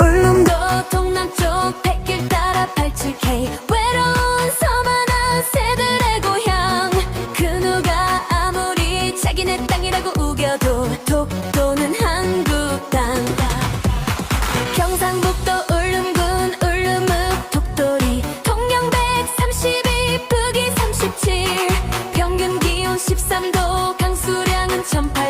울릉도 동남쪽 백길 따라 87K 외로운 서만한 새들의 고향. 그 누가 아무리 자기네 땅이라고 우겨도 독도는 한국 땅 경상북도 울릉군 울릉읍 독도리. 통영 132 북위 37 평균 기온 13도 강수량은 1800